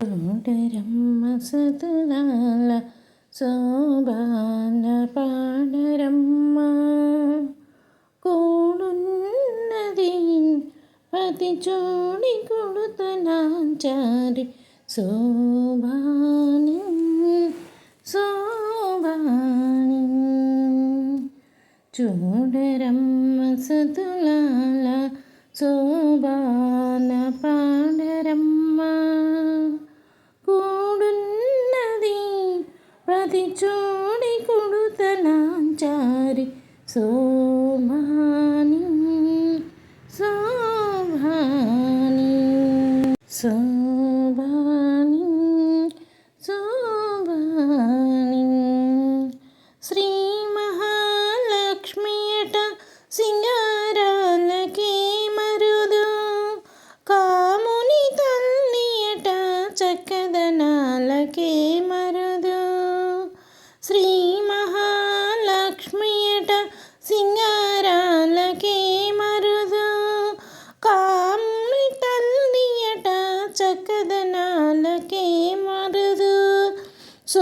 തുടരമ്മ സതുലാല സോപാന പാടരമ്മ കൂടുന്നതിൻ പതിച്ചോടി കൊടുത്തനാചാരി സോപാനി സോപാനി ചൂടരമ്മ സതുലാല സോപാന പാട చూడి కుడుతనాచారి సోమాని శోభాని శోభాని శోభాని శ్రీ మహాలక్ష్మి అట సింగారాలకే మరుదు. కాముని తల్లి అట చక్క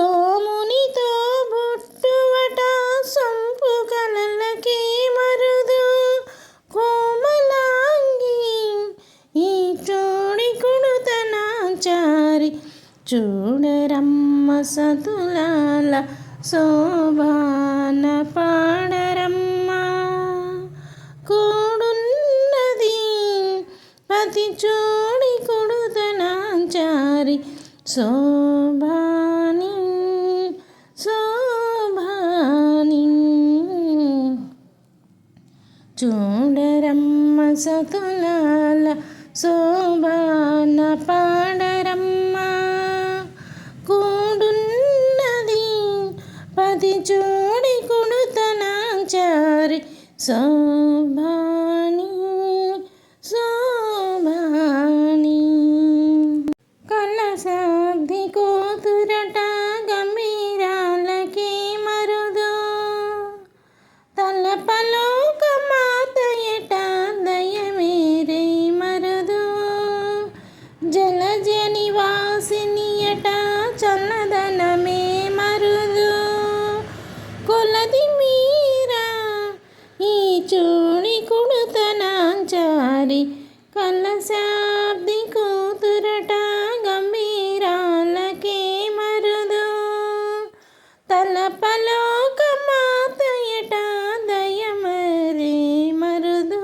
సోమునితో బొట్టువట సంపు కలలకే మరుదు. కోమలాంగి ఈ చూడి కుడుతనాచారి. చూడరమ్మ సతులాల శోభాన పాడ చూడరమ్మ సతులాల శోభాన పాడరమ్మ. కూడున్నది పది చూడి కుడుతనాచారి శోభాని శోభాని. కలసాబ్ది సాధి కోతుర కొలది మీరా? ఈ చూడి కుడుతనాచారి కలశాబ్ది కూతురట గంభీరాలకే మరుదు. తలపలోక మాతయట దయమరే మరుదు.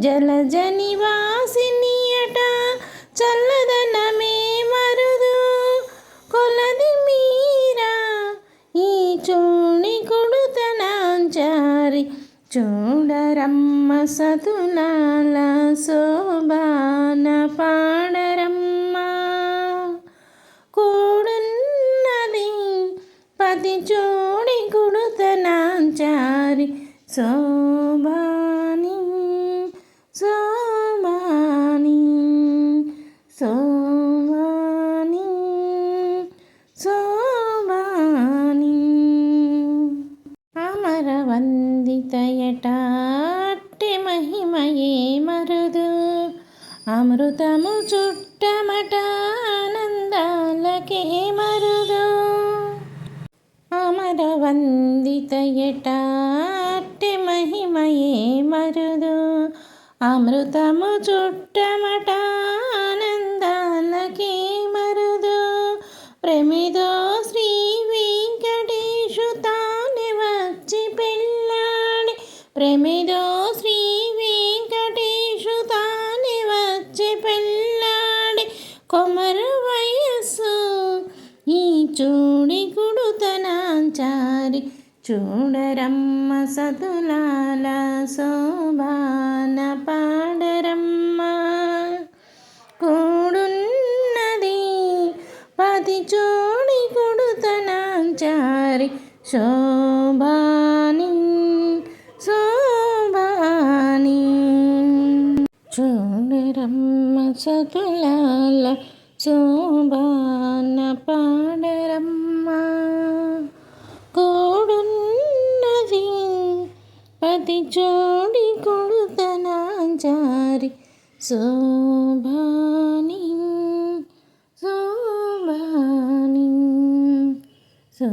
జలజ చూడరమ్మ సతులాల శోభాన పాడరమ్మ కూడున్నది పది చోడి కుడుతనాచారి శోభాని అమృతము చుట్టమట ఆనందాలకే మరుదు. అమరవందితయటాట్టి మహిమయే మరుదు. అమృతము చుట్టమట ఆనందాలకే మరుదు. ప్రమిదో శ్రీ వెంకటేశు తానే వచ్చి పెళ్ళాడి. ప్రమిదో కుడుతనాచారి చూడరమ్మ సతులాల శోభాన పాడరమ్మ కూడున్నది పది చోడి కొడుతనాచారి శోభాని శోభాని చూడరమ్మ సతులాల శోభాన పాడరమ్మ ചോടിക്കൊടുത്തന ചാരി ശോഭാനി ശോഭാനി ശോ